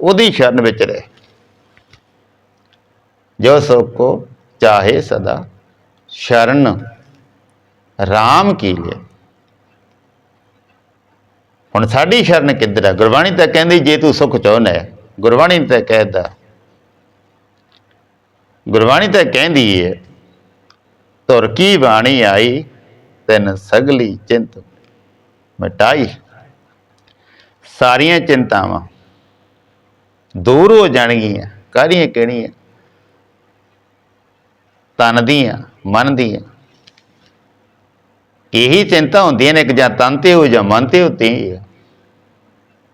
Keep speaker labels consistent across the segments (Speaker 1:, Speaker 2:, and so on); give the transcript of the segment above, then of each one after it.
Speaker 1: ਉਹਦੀ ਸ਼ਰਨ ਵਿੱਚ ਰਹੇ। ਜੋ ਸੁਖ ਕੋ ਚਾਹੇ ਸਦਾ, ਸ਼ਰਨ RAM ਕੀ ਲਿਆ ਹੁਣ ਸਾਡੀ ਸ਼ਰਨ ਕਿੱਧਰ ਹੈ ਗੁਰਬਾਣੀ ਤਾਂ ਕਹਿੰਦੀ, ਜੇ ਤੂੰ ਸੁਖ ਚਾਹੁੰਦਾ ਹੈ ਗੁਰਬਾਣੀ ਤਾਂ ਕਹਿਦਾ। ਗੁਰਬਾਣੀ ਤਾਂ ਕਹਿੰਦੀ ਹੈ ਤੁਰ ਕੀ ਬਾਣੀ ਆਈ, ਤੈਨ ਸਗਲੀ ਚਿੰਤ ਮਿਟਾਈ। ਸਾਰੀਆਂ ਚਿੰਤਾਵਾਂ ਦੂਰ ਹੋ ਜਾਣਗੀਆਂ, ਕਾਹਦੀਆਂ ਕਿਹੜੀਆਂ? ਤਨ ਦੀਆਂ, ਮਨ ਦੀਆਂ। ਇਹੀ ਚਿੰਤਾ ਹੁੰਦੀਆਂ ਨੇ ਇੱਕ ਜਾਂ ਤਨ ਤੇ ਹੋ ਜਾਂ ਮਨ ਤੇ ਹੁੰਦੀ ਹੈ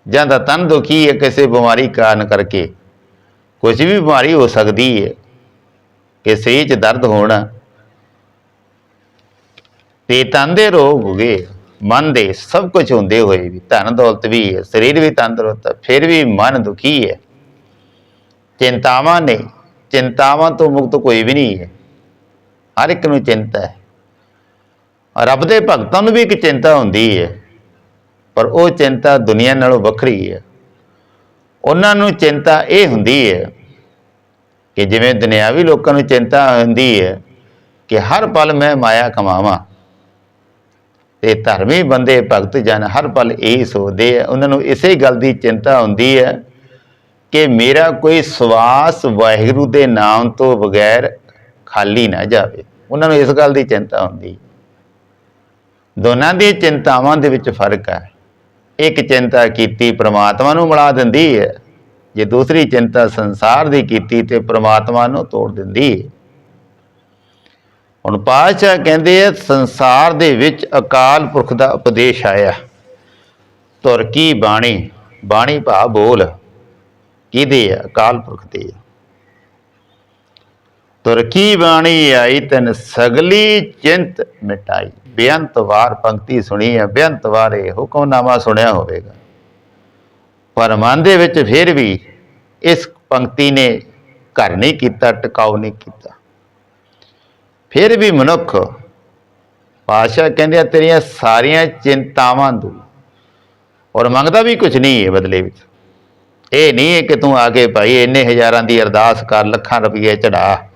Speaker 1: ਜਾਂ ਤਾਂ ਤਨ ਦੁਖੀ ਹੈ ਕਿਸੇ ਬਿਮਾਰੀ ਕਾਰਨ ਕਰਕੇ। ਕੁਝ ਵੀ ਬਿਮਾਰੀ ਹੋ ਸਕਦੀ ਹੈ। ਕਿ ਸਰੀਰ 'ਚ ਦਰਦ ਹੋਣਾ। ਤੇ ਤਨ ਦੇ ਰੋਗ ਹੋ ਗਏ। ਮਨ ਦੇ ਸਭ ਕੁਝ ਹੁੰਦੇ ਹੋਏ ਵੀ ਧਨ ਦੌਲਤ ਵੀ ਹੈ, ਸਰੀਰ ਵੀ ਤੰਦਰੁਸਤ ਹੈ, ਫਿਰ ਵੀ ਮਨ ਦੁਖੀ ਹੈ। ਚਿੰਤਾਵਾਂ ਨੇ, ਚਿੰਤਾਵਾਂ ਤੋਂ ਮੁਕਤ ਕੋਈ ਵੀ ਨਹੀਂ ਹੈ। ਹਰ ਇੱਕ ਨੂੰ ਚਿੰਤਾ ਹੈ। ਰੱਬ ਦੇ ਭਗਤਾਂ ਨੂੰ ਵੀ ਇੱਕ ਚਿੰਤਾ ਹੁੰਦੀ ਹੈ, ਪਰ ਉਹ ਚਿੰਤਾ ਦੁਨੀਆ ਨਾਲੋਂ ਵੱਖਰੀ ਹੈ। ਉਹਨਾਂ ਨੂੰ ਚਿੰਤਾ ਇਹ ਹੁੰਦੀ ਹੈ ਕਿ ਜਿਵੇਂ ਦੁਨਿਆਵੀ ਲੋਕਾਂ ਨੂੰ ਚਿੰਤਾ ਹੁੰਦੀ ਹੈ ਕਿ ਹਰ ਪਲ ਮੈਂ ਮਾਇਆ ਕਮਾਵਾਂ ਤੇ ਧਰਮੀ ਬੰਦੇ ਭਗਤ ਜਨ, ਹਰ ਪਲ ਇਹੀ ਸੋਚਦੇ ਆ। ਉਹਨਾਂ ਨੂੰ ਇਸੇ ਗੱਲ ਦੀ ਚਿੰਤਾ ਹੁੰਦੀ ਹੈ ਕਿ ਮੇਰਾ ਕੋਈ ਸਵਾਸ ਵਾਹਿਗੁਰੂ ਦੇ ਨਾਮ ਤੋਂ ਬਗੈਰ ਖਾਲੀ ਨਾ ਜਾਵੇ। ਉਹਨਾਂ ਨੂੰ ਇਸ ਗੱਲ ਦੀ ਚਿੰਤਾ ਹੁੰਦੀ। ਦੋਨਾਂ ਦੀ ਚਿੰਤਾਵਾਂ ਦੇ ਵਿੱਚ ਫ਼ਰਕ ਹੈ ਇੱਕ ਚਿੰਤਾ ਕੀਤੀ ਪ੍ਰਮਾਤਮਾ ਨੂੰ ਮਿਲਾ ਦਿੰਦੀ ਹੈ ਜੇ ਦੂਸਰੀ ਚਿੰਤਾ ਸੰਸਾਰ ਦੀ ਕੀਤੀ ਤੇ ਪ੍ਰਮਾਤਮਾ ਨੂੰ ਤੋੜ ਦਿੰਦੀ ਹੈ ਹੁਣ ਪਾਤਸ਼ਾਹ ਕਹਿੰਦੇ ਆ, ਸੰਸਾਰ ਦੇ ਵਿੱਚ ਅਕਾਲ ਪੁਰਖ ਦਾ ਉਪਦੇਸ਼ ਆਇਆ। ਤੁਰ ਕੀ ਬਾਣੀ? ਬਾਣੀ ਭਾ ਬੋਲ। ਕਿਹਦੇ ਆ? ਅਕਾਲ ਪੁਰਖ ਦੇ ਆ। ਤੁਰ ਕੀ ਬਾਣੀ ਆਈ ਤਨ ਸਗਲੀ ਚਿੰਤ ਮਿਟਾਈ। ਬੇਅੰਤ ਵਾਰ ਪੰਕਤੀ ਸੁਣੀ ਹੈ ਬੇਅੰਤ ਵਾਰ ਇਹ ਹੁਕਮਨਾਮਾ ਸੁਣਿਆ ਹੋਵੇਗਾ। ਪਰ ਮਨ ਦੇ ਵਿੱਚ ਫਿਰ ਵੀ ਇਸ ਪੰਕਤੀ ਨੇ ਘਰ ਨਹੀਂ ਕੀਤਾ ਟਿਕਾਉ ਨਹੀਂ ਕੀਤਾ। ਫਿਰ ਵੀ ਮਨੁੱਖ ਪਾਸ਼ਾ ਕਹਿੰਦੇ ਆ, ਤੇਰੀਆਂ ਸਾਰੀਆਂ ਚਿੰਤਾਵਾਂ ਦੂਰ। ਔਰ ਮੰਗਦਾ ਵੀ ਕੁਝ ਨਹੀਂ ਹੈ ਬਦਲੇ ਵਿੱਚ। ਇਹ ਨਹੀਂ ਹੈ ਕਿ ਤੂੰ ਆ ਕੇ ਭਾਈ ਇੰਨੇ ਹਜ਼ਾਰਾਂ ਦੀ ਅਰਦਾਸ ਕਰ, ਲੱਖਾਂ ਰੁਪਏ ਚੜਾ।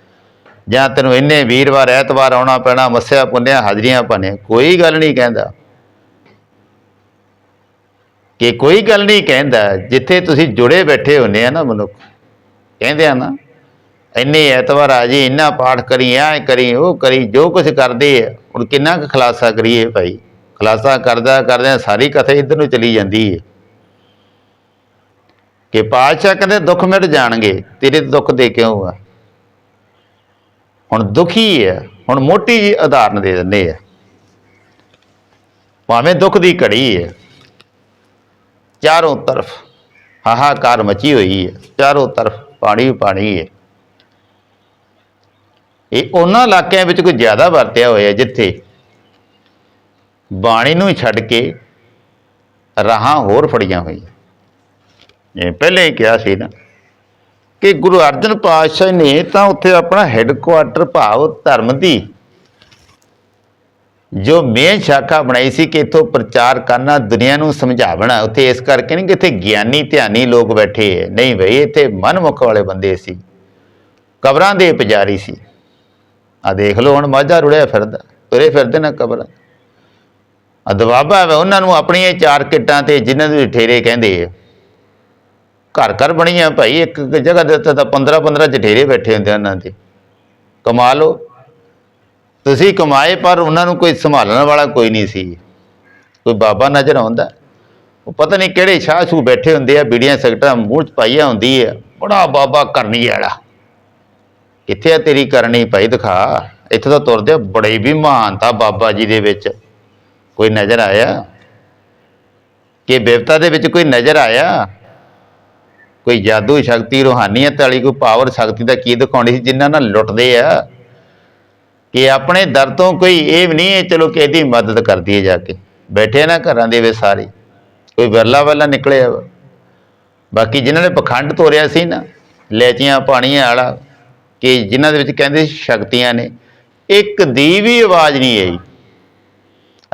Speaker 1: ਜਾਂ ਤੈਨੂੰ ਇੰਨੇ ਵੀਰਵਾਰ, ਐਤਵਾਰ ਆਉਣਾ ਪੈਣਾ, ਮੱਸਿਆ ਪੁੰਨਿਆ, ਹਾਜ਼ਰੀਆਂ ਭਨੇ ਕੋਈ ਗੱਲ ਨਹੀਂ ਕਹਿੰਦਾ। ਕਿ ਕੋਈ ਗੱਲ ਨਹੀਂ ਕਹਿੰਦਾ, ਜਿੱਥੇ ਤੁਸੀਂ ਜੁੜੇ ਬੈਠੇ ਹੁੰਦੇ ਆ ਨਾ ਮਨੁੱਖ। ਕਹਿੰਦੇ ਆ ਨਾ ਇੰਨੇ ਐਤਵਾਰ ਆ ਜੀ, ਇੰਨਾ ਪਾਠ ਕਰੀ, ਐ ਕਰੀ, ਉਹ ਕਰੀ, ਜੋ ਕੁਝ ਕਰਦੇ ਆ, ਹੁਣ ਕਿੰਨਾ ਕੁ ਖਲਾਸਾ ਕਰੀਏ ਭਾਈ? ਖਲਾਸਾ ਕਰਦਾ ਕਰਦਿਆਂ ਸਾਰੀ ਕਥਾ ਇੱਧਰ ਨੂੰ ਚਲੀ ਜਾਂਦੀ ਹੈ ਕਿ ਪਾਤਸ਼ਾਹ ਕਹਿੰਦੇ ਦੁੱਖ ਮਿਟ ਜਾਣਗੇ, ਤੇਰੇ ਦੁੱਖ ਦੇ ਕਿਉਂ ਆ? ਹੁਣ ਦੁਖੀ ਹੈ ਹੁਣ ਮੋਟੀ ਜੀ ਉਦਾਹਰਨ ਦੇ ਦਿੰਦੇ ਆ। ਭਾਵੇਂ ਦੁੱਖ ਦੀ ਘੜੀ ਹੈ ਚਾਰੋਂ ਤਰਫ ਹਾਹਾਕਾਰ ਮਚੀ ਹੋਈ ਹੈ ਚਾਰੋਂ ਤਰਫ ਪਾਣੀ ਹੀ ਪਾਣੀ ਹੈ ਇਹ ਉਹਨਾਂ ਇਲਾਕਿਆਂ ਵਿੱਚ ਕੋਈ ਜ਼ਿਆਦਾ ਵਰਤਿਆ ਹੋਇਆ ਜਿੱਥੇ ਬਾਣੀ ਨੂੰ ਛੱਡ ਕੇ ਰਾਹਾਂ ਹੋਰ ਫੜੀਆਂ ਹੋਈਆਂ। ਇਹ ਪਹਿਲੇ ਹੀ ਕਿਹਾ ਸੀ ਨਾ ਕਿ ਗੁਰੂ ਅਰਜਨ ਪਾਤਸ਼ਾਹ ਨੇ ਤਾਂ ਉੱਥੇ ਆਪਣਾ ਹੈੱਡਕੁਆਟਰ ਭਾਵ ਧਰਮ ਦੀ ਜੋ ਮੇਨ ਸ਼ਾਖਾ ਬਣਾਈ ਸੀ ਕਿ ਇਥੋਂ ਪ੍ਰਚਾਰ ਕਰਨਾ, ਦੁਨੀਆ ਨੂੰ ਸਮਝਾਵਣਾ ਉੱਥੇ ਇਸ ਕਰਕੇ ਨਹੀਂ ਕਿ ਇੱਥੇ ਗਿਆਨੀ, ਧਿਆਨੀ ਲੋਕ ਬੈਠੇ ਹੈ। ਨਹੀਂ ਬਈ, ਇੱਥੇ ਮਨਮੁਖ ਵਾਲੇ ਬੰਦੇ ਸੀ। ਕਬਰਾਂ ਦੇ ਪੁਜਾਰੀ ਸੀ। ਆ ਦੇਖ ਲਓ, ਹੁਣ ਮਾਝਾ ਰੁੜਿਆ ਫਿਰਦਾ, ਤੁਰੇ ਫਿਰਦੇ ਨਾ ਕਬਰਾਂ ਆ ਦਵਾਬਾ ਵਾ, ਉਹਨਾਂ ਨੂੰ ਆਪਣੀਆਂ ਚਾਰ ਕਿੱਟਾਂ ਤੇ ਜਿਨ੍ਹਾਂ ਦੇ ਠੇਰੇ ਕਹਿੰਦੇ ਆ। ਘਰ ਘਰ ਬਣੀਆਂ ਭਾਈ, ਇੱਕ ਇੱਕ ਜਗ੍ਹਾ ਦੇ ਉੱਤੇ ਤਾਂ 15 15 ਜਠੇਰੇ ਬੈਠੇ ਹੁੰਦੇ ਉਹਨਾਂ ਦੇ। ਕਮਾ ਲਓ। ਤੁਸੀਂ ਕਮਾਏ, ਪਰ ਉਹਨਾਂ ਨੂੰ ਕੋਈ ਸੰਭਾਲਣ ਵਾਲਾ ਕੋਈ ਨਹੀਂ ਸੀ। ਕੋਈ ਬਾਬਾ ਨਜ਼ਰ ਆਉਂਦਾ। ਉਹ ਪਤਾ ਨਹੀਂ ਕਿਹੜੇ ਸ਼ਾਹ ਸ਼ੂ ਬੈਠੇ ਹੁੰਦੇ ਆ, ਬੀੜੀਆਂ ਸਿਗਟਾਂ ਮੂੰਹ 'ਚ ਪਾਈਆਂ ਹੁੰਦੀ ਆ। ਬੜਾ ਬਾਬਾ ਕਰਨੀ ਵਾਲਾ। ਕਿੱਥੇ ਆ ਤੇਰੀ ਕਰਨੀ ਭਾਈ ਦਿਖਾ। ਇੱਥੇ ਤਾਂ ਤੁਰਦੇ ਆ, ਬੜੇ ਵੀ ਮਹਾਨਤਾ ਬਾਬਾ ਜੀ ਦੇ ਵਿੱਚ। ਕੋਈ ਨਜ਼ਰ ਆਇਆ? ਕਿ ਬਿਵਤਾ ਦੇ ਵਿੱਚ ਕੋਈ ਨਜ਼ਰ ਆਇਆ? ਕੋਈ ਜਾਦੂ ਸ਼ਕਤੀ ਰੂਹਾਨੀਅਤ ਵਾਲੀ ਕੋਈ ਪਾਵਰ ਸ਼ਕਤੀ ਦਾ ਕੀ ਦਿਖਾਉਣੀ ਸੀ ਜਿਨ੍ਹਾਂ ਨਾਲ ਲੁੱਟਦੇ ਆ? ਕਿ ਆਪਣੇ ਦਰ ਤੋਂ ਕੋਈ ਇਹ ਵੀ ਨਹੀਂ ਹੈ ਚਲੋ ਕਿ ਇਹਦੀ ਮਦਦ ਕਰ ਦਈਏ ਜਾ ਕੇ। ਬੈਠੇ ਨਾ ਘਰਾਂ ਦੇ ਵਿੱਚ ਸਾਰੇ। ਕੋਈ ਵਿਰਲਾ ਵਾਲਾ ਨਿਕਲਿਆ ਵਾ। ਬਾਕੀ ਜਿਨ੍ਹਾਂ ਨੇ ਪਖੰਡ ਤੋਰਿਆ ਸੀ ਨਾ ਲੈਚੀਆਂ ਪਾਣੀਆਂ ਵਾਲਾ ਕਿ ਜਿਨ੍ਹਾਂ ਦੇ ਵਿੱਚ ਕਹਿੰਦੇ ਸ਼ਕਤੀਆਂ ਨੇ, ਇੱਕ ਦੀ ਵੀ ਆਵਾਜ਼ ਨਹੀਂ ਆਈ।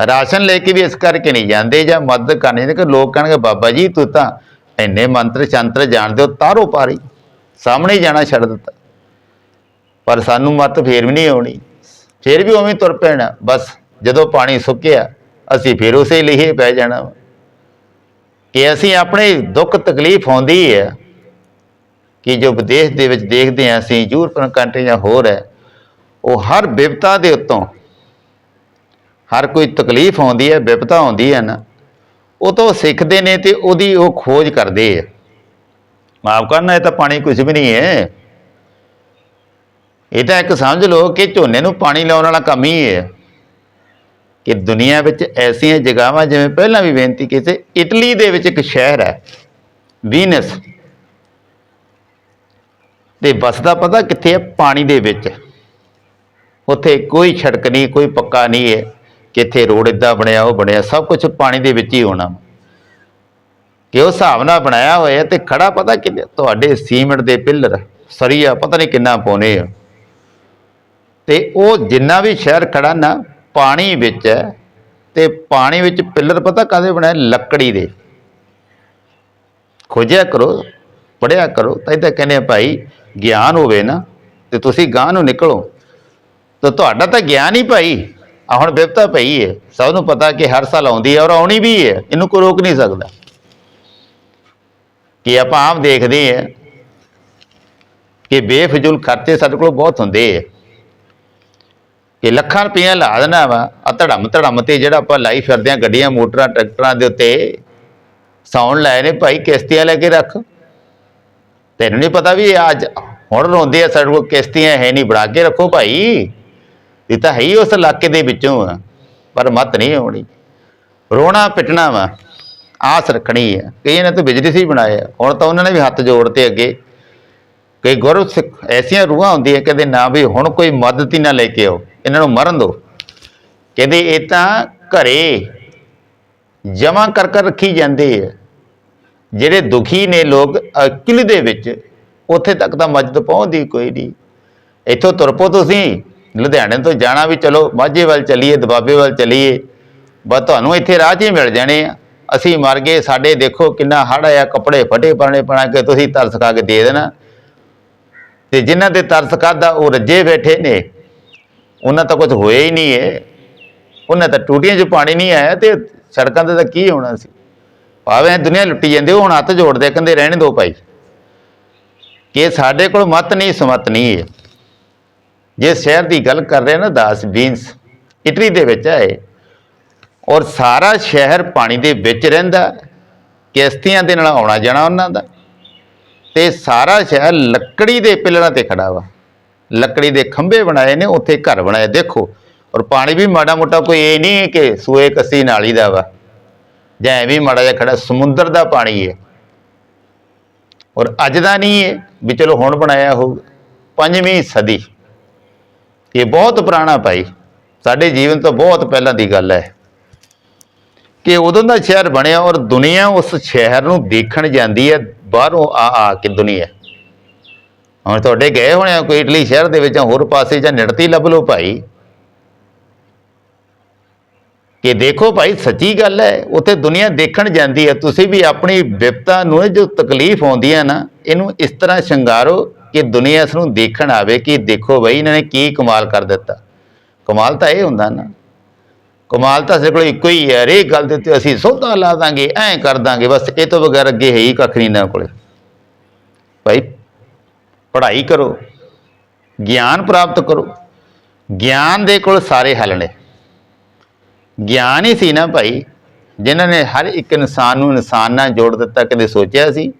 Speaker 1: ਰਾਸ਼ਨ ਲੈ ਕੇ ਵੀ ਇਸ ਕਰਕੇ ਨਹੀਂ ਜਾਂਦੇ ਜਾਂ ਮਦਦ ਕਰਨੀ ਜਾਂਦੇ ਕਿ ਲੋਕ ਕਹਿਣਗੇ, ਬਾਬਾ ਜੀ ਤੂੰ ਤਾਂ ਇੰਨੇ ਮੰਤਰ ਸ਼ੰਤਰ ਜਾਣਦੇ ਹੋ, ਤਾਰੋ ਪਾਰੀ, ਸਾਹਮਣੇ ਜਾਣਾ ਛੱਡ ਦਿੱਤਾ। ਪਰ ਸਾਨੂੰ ਮਤ ਫੇਰ ਵੀ ਨਹੀਂ ਆਉਣੀ। ਫੇਰ ਵੀ ਉਵੇਂ ਤੁਰ ਪੈਣਾ। ਬਸ ਜਦੋਂ ਪਾਣੀ ਸੁੱਕਿਆ, ਅਸੀਂ ਫਿਰ ਉਸੇ ਲਿਖੇ ਪੈ ਜਾਣਾ। ਵਾ। ਕਿ ਅਸੀਂ ਆਪਣੇ ਦੁੱਖ ਤਕਲੀਫ ਆਉਂਦੀ ਹੈ। ਕਿ ਜੋ ਵਿਦੇਸ਼ ਦੇ ਵਿੱਚ ਦੇਖਦੇ ਹਾਂ ਅਸੀਂ ਯੂਰਪਨ ਕੰਟਰੀ ਜਾਂ ਹੋਰ ਹੈ, ਉਹ ਹਰ ਵਿਪਤਾ ਦੇ ਉੱਤੋਂ, ਹਰ ਕੋਈ ਤਕਲੀਫ ਆਉਂਦੀ ਹੈ ਵਿਪਤਾ ਆਉਂਦੀ ਹੈ ਨਾ, ਉਹ ਤੋਂ ਸਿੱਖਦੇ ਨੇ ਤੇ ਉਹਦੀ ਉਹ ਖੋਜ ਕਰਦੇ ਆ। ਮਾਫ ਕਰਨਾ, ਇਹ ਤਾਂ ਪਾਣੀ ਕੁਝ ਵੀ ਨਹੀਂ ਹੈ। ਇਹ ਤਾਂ ਇੱਕ ਸਮਝ ਲਓ ਕਿ ਝੋਨੇ ਨੂੰ ਪਾਣੀ ਲਾਉਣ ਵਾਲਾ ਕੰਮ ਹੀ ਹੈ ਕਿ ਦੁਨੀਆ ਵਿੱਚ ਐਸੀਆਂ ਜਗ੍ਹਾਵਾਂ, ਜਿਵੇਂ ਪਹਿਲਾਂ ਵੀ ਬੇਨਤੀ ਕੀਤੀ, ਇਟਲੀ ਦੇ ਵਿੱਚ ਇੱਕ ਸ਼ਹਿਰ ਹੈ, ਵੀਨਸ। ਤੇ ਬਸਦਾ ਪਤਾ ਕਿੱਥੇ ਹੈ ਪਾਣੀ ਦੇ ਵਿੱਚ। ਉੱਥੇ ਕੋਈ ਛੜਕ ਨਹੀਂ, ਕੋਈ ਪੱਕਾ ਨਹੀਂ ਹੈ ਕਿ ਇੱਥੇ ਰੋਡ ਇਦਾਂ ਬਣਿਆ, ਉਹ ਬਣਿਆ। ਸਭ ਕੁਝ ਪਾਣੀ ਦੇ ਵਿੱਚ ਹੀ ਹੋਣਾ। ਕਿ ਉਹ ਹਿਸਾਬ ਨਾਲ ਬਣਾਇਆ ਹੋਇਆ ਤੇ ਖੜਾ ਪਤਾ ਕਿੰਨੇ ਤੁਹਾਡੇ ਸੀਮਿੰਟ ਦੇ ਪਿੱਲਰ ਸਰੀਆ ਪਤਾ ਨਹੀਂ ਕਿੰਨਾ ਪਾਉਨੇ ਆ। ਤੇ ਉਹ ਜਿੰਨਾ ਵੀ ਸ਼ਹਿਰ ਖੜਾ ਨਾ, ਪਾਣੀ ਵਿੱਚ ਹੈ ਤੇ ਪਾਣੀ ਵਿੱਚ ਪਿੱਲਰ ਪਤਾ ਕਾਦੇ ਬਣਾਏ ਲੱਕੜੀ ਦੇ। ਖੋਜਿਆ ਕਰੋ। ਪੜਿਆ ਕਰੋ, ਤਾਂ ਇਹ ਤਾਂ ਕਹਿੰਦੇ ਆ ਭਾਈ, ਗਿਆਨ ਹੋਵੇ ਨਾ, ਤੇ ਤੁਸੀਂ ਗਾਂ ਨੂੰ ਨਿਕਲੋ। ਤਾਂ ਤੁਹਾਡਾ ਤਾਂ ਗਿਆਨ ਹੀ ਭਾਈ ਆ ਹੁਣ ਬਿਪਤਾ ਪਈ ਹੈ ਸਭ ਨੂੰ ਪਤਾ ਕਿ ਹਰ ਸਾਲ ਆਉਂਦੀ ਹੈ ਔਰ ਆਉਣੀ ਵੀ ਹੈ ਇਹਨੂੰ ਕੋਈ ਰੋਕ ਨਹੀਂ ਸਕਦਾ। ਕਿ ਆਪਾਂ ਆਮ ਦੇਖਦੇ ਹਾਂ ਕਿ ਬੇਫਜ਼ੂਲ ਖਰਚੇ ਸਾਡੇ ਕੋਲ ਬਹੁਤ ਹੁੰਦੇ ਆ ਕਿ ਲੱਖਾਂ ਰੁਪਈਆ ਲਾ ਦੇਣਾ ਵਾ ਆ ਧੜਮ ਧੜਮ ਤੇ ਜਿਹੜਾ ਆਪਾਂ ਲਾਈ ਫਿਰਦੇ ਆ ਗੱਡੀਆਂ, ਮੋਟਰਾਂ, ਟਰੈਕਟਰਾਂ ਦੇ ਉੱਤੇ ਸਾਉਣ ਲਾਏ ਨੇ ਭਾਈ, ਕਿਸ਼ਤੀਆਂ ਲੈ ਕੇ ਰੱਖ। ਤੈਨੂੰ ਨਹੀਂ ਪਤਾ ਵੀ ਇਹ ਅੱਜ ਹੁਣ ਰੋਂਦੇ ਆ ਸਾਡੇ ਕੋਲ ਕਿਸ਼ਤੀਆਂ ਹੈ ਨਹੀਂ ਬਣਾ ਕੇ ਰੱਖੋ ਭਾਈ। ਇਹ ਤਾਂ ਹੈ ਹੀ ਉਸ ਇਲਾਕੇ ਦੇ ਵਿੱਚੋਂ ਆ, ਪਰ ਮਤ ਨਹੀਂ ਆਉਣੀ। ਰੋਣਾ ਪਿਟਣਾ ਵਾ, ਆਸ ਰੱਖਣੀ ਹੈ ਕਈ ਨੇ ਤਾਂ ਬਿਜਲੀ ਸੀ ਬਣਾਇਆ ਹੁਣ ਤਾਂ ਉਹਨਾਂ ਨੇ ਵੀ ਹੱਥ ਜੋੜਤੇ ਅੱਗੇ। ਕਈ ਗੁਰੂ ਸਿੱਖ ਐਸੀਆਂ ਰੂਹਾਂ ਹੁੰਦੀਆਂ, ਕਹਿੰਦੇ ਨਾ ਵੀ ਹੁਣ ਕੋਈ ਮਦਦ ਹੀ ਨਾ ਲੈ ਕੇ ਆਓ, ਇਹਨਾਂ ਨੂੰ ਮਰਨ ਦਿਓ। ਕਹਿੰਦੇ ਇਹ ਤਾਂ ਘਰੇ ਜਮਾ ਕਰ ਕਰ ਰੱਖੀ ਜਾਂਦੇ ਆ। ਜਿਹੜੇ ਦੁਖੀ ਨੇ ਲੋਕ ਅਕਿਲ ਦੇ ਵਿੱਚ, ਉੱਥੇ ਤੱਕ ਤਾਂ ਮਦਦ ਪਹੁੰਚਦੀ ਕੋਈ ਨਹੀਂ। ਇੱਥੋਂ ਤੁਰ ਪੋ ਤੁਸੀਂ, ਲੁਧਿਆਣੇ ਤੋਂ ਜਾਣਾ ਵੀ ਚਲੋ, ਮਾਝੇ ਵੱਲ ਚੱਲੀਏ, ਦਬਾਬੇ ਵੱਲ ਚੱਲੀਏ, ਬਸ ਤੁਹਾਨੂੰ ਇੱਥੇ ਰਾਹ 'ਚ ਹੀ ਮਿਲ ਜਾਣੇ ਆ। ਅਸੀਂ ਮਰ ਗਏ, ਸਾਡੇ ਦੇਖੋ ਕਿੰਨਾ ਹੜ ਆਇਆ, ਕੱਪੜੇ ਫਟੇ ਪਰਣੇ ਬਣਾ ਕੇ ਤੁਸੀਂ ਤਰਸ ਖਾ ਕੇ ਦੇ ਦੇਣਾ। ਤੇ ਜਿਨ੍ਹਾਂ ਦੇ ਤਰਸ ਖਾਦਾ ਉਹ ਰੱਜੇ ਬੈਠੇ ਨੇ। ਉਹਨਾਂ ਤਾਂ ਕੁਝ ਹੋਇਆ ਹੀ ਨਹੀਂ ਹੈ। ਉਹਨਾਂ ਤਾਂ ਟੂਟੀਆਂ 'ਚ ਪਾਣੀ ਨਹੀਂ ਆਇਆ ਤੇ ਸੜਕਾਂ ਤੇ ਤਾਂ ਕੀ ਹੋਣਾ ਸੀ? ਭਾਵੇਂ ਦੁਨੀਆ ਲੁੱਟੀ ਜਾਂਦੀ, ਉਹ ਹੁਣ ਹੱਥ ਜੋੜਦੇ ਕਹਿੰਦੇ ਰਹਿਣ ਦਿਓ ਭਾਈ। ਕਿ ਸਾਡੇ ਕੋਲ ਮਤ ਨਹੀਂ, ਸਮਤ ਨਹੀਂ ਹੈ। ਜੇ ਸ਼ਹਿਰ ਦੀ ਗੱਲ ਕਰ ਰਹੇ ਨਾ ਦਾਸ ਬੀਨਸ, ਇਟਲੀ ਦੇ ਵਿੱਚ ਹੈ ਔਰ ਸਾਰਾ ਸ਼ਹਿਰ ਪਾਣੀ ਦੇ ਵਿੱਚ ਰਹਿੰਦਾ, ਕਿਸ਼ਤੀਆਂ ਦੇ ਨਾਲ ਆਉਣਾ ਜਾਣਾ ਉਹਨਾਂ ਦਾ, ਤੇ ਸਾਰਾ ਸ਼ਹਿਰ ਲੱਕੜੀ ਦੇ ਪਿੱਲਰਾਂ ਤੇ ਖੜਾ ਵਾ। ਲੱਕੜੀ ਦੇ ਖੰਭੇ ਬਣਾਏ ਨੇ, ਉੱਥੇ ਘਰ ਬਣਾਏ। ਦੇਖੋ, ਔਰ ਪਾਣੀ ਵੀ ਮਾੜਾ ਮੋਟਾ ਕੋਈ ਇਹ ਨਹੀਂ ਕਿ ਸੂਏ, ਕੱਸੀ, ਨਾਲੀ ਦਾ ਵਾ। ਜਾਂ ਐਵੇਂ ਮਾੜਾ ਜਿਹਾ ਖੜਾ, ਸਮੁੰਦਰ ਦਾ ਪਾਣੀ ਹੈ ਔਰ ਅੱਜ ਦਾ ਨਹੀਂ ਹੈ ਵੀ ਚਲੋ ਹੁਣ ਬਣਾਇਆ ਹੋਊ, ਪੰਜਵੀਂ ਸਦੀ। ਇਹ ਬਹੁਤ ਪੁਰਾਣਾ ਭਾਈ, ਸਾਡੇ ਜੀਵਨ ਤੋਂ ਬਹੁਤ ਪਹਿਲਾਂ ਦੀ ਗੱਲ ਹੈ। ਕਿ ਉਦੋਂ ਦਾ ਸ਼ਹਿਰ ਬਣਿਆ ਔਰ ਦੁਨੀਆ ਉਸ ਸ਼ਹਿਰ ਨੂੰ ਦੇਖਣ ਜਾਂਦੀ ਹੈ, ਬਾਹਰੋਂ ਆ ਆ ਕੇ ਦੁਨੀਆ। ਹੁਣ ਤੁਹਾਡੇ ਗਏ ਹੋਣੇ ਆ ਕੋਈ ਇਟਲੀ ਸ਼ਹਿਰ ਦੇ ਵਿੱਚ ਹੋਰ ਪਾਸੇ ਜਾਂ ਨਿੜਤੀ ਲੱਭ ਲਓ ਭਾਈ। ਕਿ ਦੇਖੋ ਭਾਈ ਸੱਚੀ ਗੱਲ ਹੈ, ਉੱਥੇ ਦੁਨੀਆ ਦੇਖਣ ਜਾਂਦੀ ਹੈ। ਤੁਸੀਂ ਵੀ ਆਪਣੀ ਵਿਪਤਾ ਨੂੰ ਜੋ ਤਕਲੀਫ ਆਉਂਦੀ ਹੈ ਨਾ, ਇਹਨੂੰ ਇਸ ਤਰ੍ਹਾਂ ਸ਼ਿੰਗਾਰੋ ਕਿ ਦੁਨੀਆ ਇਸ ਨੂੰ ਦੇਖਣ ਆਵੇ ਕਿ ਦੇਖੋ ਬਈ ਇਹਨਾਂ ਨੇ ਕੀ ਕਮਾਲ ਕਰ ਦਿੱਤਾ। ਕਮਾਲ ਤਾਂ ਇਹ ਹੁੰਦਾ ਨਾ। ਕਮਾਲ ਤਾਂ ਸਾਡੇ ਕੋਲ ਇੱਕੋ ਹੀ ਹੈ ਹਰੇਕ ਗੱਲ ਦੇ ਉੱਤੇ ਅਸੀਂ ਸੌਦਾ ਲਾ ਦਾਂਗੇ, ਐਂ ਕਰ ਦਾਂਗੇ, ਬਸ ਇਹ ਤੋਂ ਬਗੈਰ ਅੱਗੇ ਹੈ ਹੀ ਕੱਖ ਨਹੀਂ ਨਾ ਕੋਲੇ। ਭਾਈ, ਪੜ੍ਹਾਈ ਕਰੋ, ਗਿਆਨ ਪ੍ਰਾਪਤ ਕਰੋ। ਗਿਆਨ ਦੇ ਕੋਲ ਸਾਰੇ ਹੱਲ ਨੇ। ਗਿਆਨ ਹੀ ਸੀ ਨਾ ਭਾਈ, ਜਿਨ੍ਹਾਂ ਨੇ ਹਰ ਇੱਕ ਇਨਸਾਨ ਨੂੰ ਇਨਸਾਨ ਨਾਲ ਜੋੜ ਦਿੱਤਾ, ਕਦੇ ਸੋਚਿਆ ਸੀ?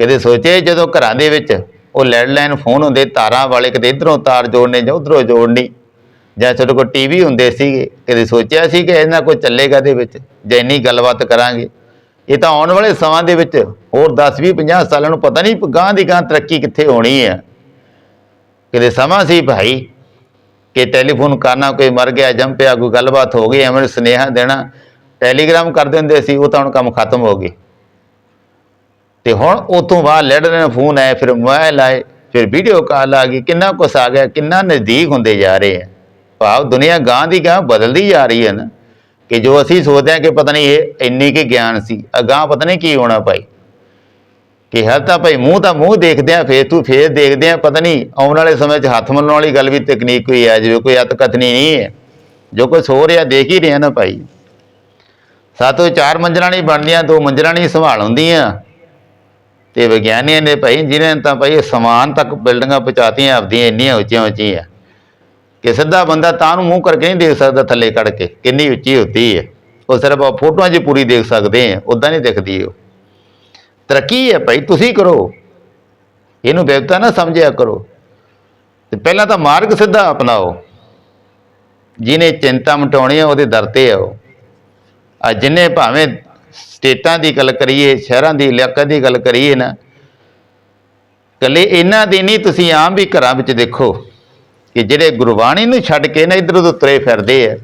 Speaker 1: ਕਦੇ ਸੋਚਿਆ ਜਦੋਂ ਘਰਾਂ ਦੇ ਵਿੱਚ ਉਹ ਲੈਂਡਲਾਈਨ ਫੋਨ ਹੁੰਦੇ, ਤਾਰਾਂ ਵਾਲੇ ਕਦੇ ਇਧਰੋਂ ਤਾਰ ਜੋੜਨੇ ਜਾਂ ਉਧਰੋਂ ਜੋੜਨੀ, ਜਾਂ ਸਾਡੇ ਕੋਲ ਟੀਵੀ ਹੁੰਦੇ ਸੀਗੇ, ਕਦੇ ਸੋਚਿਆ ਸੀ ਕਿ ਇਹਨਾਂ ਕੋਈ ਚੱਲੇਗਾ ਦੇ ਵਿੱਚ, ਜਾਂ ਇੰਨੀ ਗੱਲਬਾਤ ਕਰਾਂਗੇ? ਇਹ ਤਾਂ ਆਉਣ ਵਾਲੇ ਸਮਾਂ ਦੇ ਵਿੱਚ ਹੋਰ 10 20 50 ਸਾਲਾਂ ਨੂੰ ਪਤਾ ਨਹੀਂ ਗਾਂ ਦੀ ਗਾਂ ਤਰੱਕੀ ਕਿੱਥੇ ਹੋਣੀ ਹੈ ਕਦੇ ਸਮਾਂ ਸੀ ਭਾਈ ਕਿ ਟੈਲੀਫੋਨ ਕਰਨਾ ਕੋਈ ਮਰ ਗਿਆ, ਜੰਮ ਪਿਆ, ਕੋਈ ਗੱਲਬਾਤ ਹੋ ਗਈ, ਐਵੇਂ ਸੁਨੇਹਾ ਦੇਣਾ। ਟੈਲੀਗ੍ਰਾਮ ਕਰਦੇ ਹੁੰਦੇ ਸੀ, ਉਹ ਤਾਂ ਹੁਣ ਕੰਮ ਖਤਮ ਹੋ ਗਏ। ਤੇ ਹੁਣ ਉਤੋਂ ਬਾਅਦ ਲੈਂਡਲਾਈਨ ਫੋਨ ਆਏ ਫਿਰ ਮੋਬਾਈਲ ਆਏ, ਫਿਰ ਵੀਡੀਓ ਕਾਲ ਆ ਗਈ, ਕਿੰਨਾ ਕੁਛ ਆ ਗਿਆ, ਕਿੰਨਾ ਨਜ਼ਦੀਕ ਹੁੰਦੇ ਜਾ ਰਹੇ ਆ। ਭਾਵ ਦੁਨੀਆ ਗਾਂ ਦੀ ਗਾਂ ਬਦਲਦੀ ਜਾ ਰਹੀ ਹੈ ਨਾ, ਕਿ ਜੋ ਅਸੀਂ ਸੋਚਦੇ ਹਾਂ ਕਿ ਪਤਾ ਨਹੀਂ ਇਹ ਇੰਨੀ ਕੀ ਗਿਆਨ ਸੀ, ਅਗਾਹ ਪਤਾ ਨਹੀਂ ਕੀ ਹੋਣਾ ਭਾਈ। ਕਿਹਾ ਤਾਂ ਭਾਈ ਮੂੰਹ ਤਾਂ ਮੂੰਹ ਦੇਖਦੇ ਆ ਫੇਸ ਟੂ ਫੇਸ ਦੇਖਦੇ ਆ ਪਤਾ ਨਹੀਂ ਆਉਣ ਵਾਲੇ ਸਮੇਂ 'ਚ ਹੱਥ ਮਲਾਉਣ ਵਾਲੀ ਗੱਲ ਵੀ ਤਕਨੀਕ ਕੋਈ ਹੈ, ਜਿਵੇਂ ਕੋਈ ਅਤਕਥਨੀ ਨਹੀਂ ਹੈ। ਜੋ ਕੁਛ ਹੋ ਰਿਹਾ ਦੇਖ ਹੀ ਰਿਹਾ ਨਾ ਭਾਈ। ਸਾਤੋਂ ਚਾਰ ਮੰਜ਼ਲਾਂ ਨਹੀਂ ਬਣਦੀਆਂ, ਦੋ ਮੰਜ਼ਲਾਂ ਨਹੀਂ ਸੰਭਾਲ ਹੁੰਦੀਆਂ। ਤੇ ਵਿਗਿਆਨੀਆਂ ਨੇ ਭਾਈ, ਜਿਹਨੇ ਤਾਂ ਭਾਈ ਸਮਾਨ ਤੱਕ ਬਿਲਡਿੰਗਾਂ ਪਹੁੰਚਾਤੀਆਂ, ਆਪਦੀਆਂ ਇੰਨੀਆਂ ਉੱਚੀਆਂ ਉੱਚੀਆਂ। ਕਿ ਸਿੱਧਾ ਬੰਦਾ ਤਾਂ ਨੂੰ ਮੂੰਹ ਕਰਕੇ ਨਹੀਂ ਦੇਖ ਸਕਦਾ ਥੱਲੇ ਕੱਢ ਕੇ, ਕਿੰਨੀ ਉੱਚੀ ਹੁੰਦੀ ਹੈ। ਉਹ ਸਿਰਫ ਆਪਾਂ ਫੋਟੋਆਂ 'ਚ ਪੂਰੀ ਦੇਖ ਸਕਦੇ ਆ ਉਦਾਂ ਨਹੀਂ ਦਿਖਦੀ ਉਹ। ਤਰੱਕੀ ਹੈ ਭਾਈ, ਤੁਸੀਂ ਕਰੋ। ਇਹਨੂੰ ਬੇਵਤਾ ਨਾ ਸਮਝਿਆ ਕਰੋ। ਤੇ ਪਹਿਲਾਂ ਤਾਂ ਮਾਰਗ ਸਿੱਧਾ ਅਪਣਾਓ। ਜਿਹਨੇ ਚਿੰਤਾ ਮਟਾਉਣੀ ਹੈ, ਉਹਦੇ ਦਰ ਤੇ ਆਓ। ਆ ਜਿੰਨੇ ਭਾਵੇਂ ਸਟੇਟਾਂ ਦੀ ਗੱਲ ਕਰੀਏ, ਸ਼ਹਿਰਾਂ ਦੀ, ਇਲਾਕਿਆਂ ਦੀ ਗੱਲ ਕਰੀਏ ਨਾ ਕੱਲੇ ਇਹਨਾਂ ਦੇ ਨਹੀਂ, ਤੁਸੀਂ ਆਮ ਵੀ ਘਰਾਂ ਵਿੱਚ ਦੇਖੋ ਕਿ ਜਿਹੜੇ ਗੁਰਬਾਣੀ ਨੂੰ ਛੱਡ ਕੇ ਨਾ ਇਧਰ ਉਧਰ ਤੁਰੇ ਫਿਰਦੇ ਆ,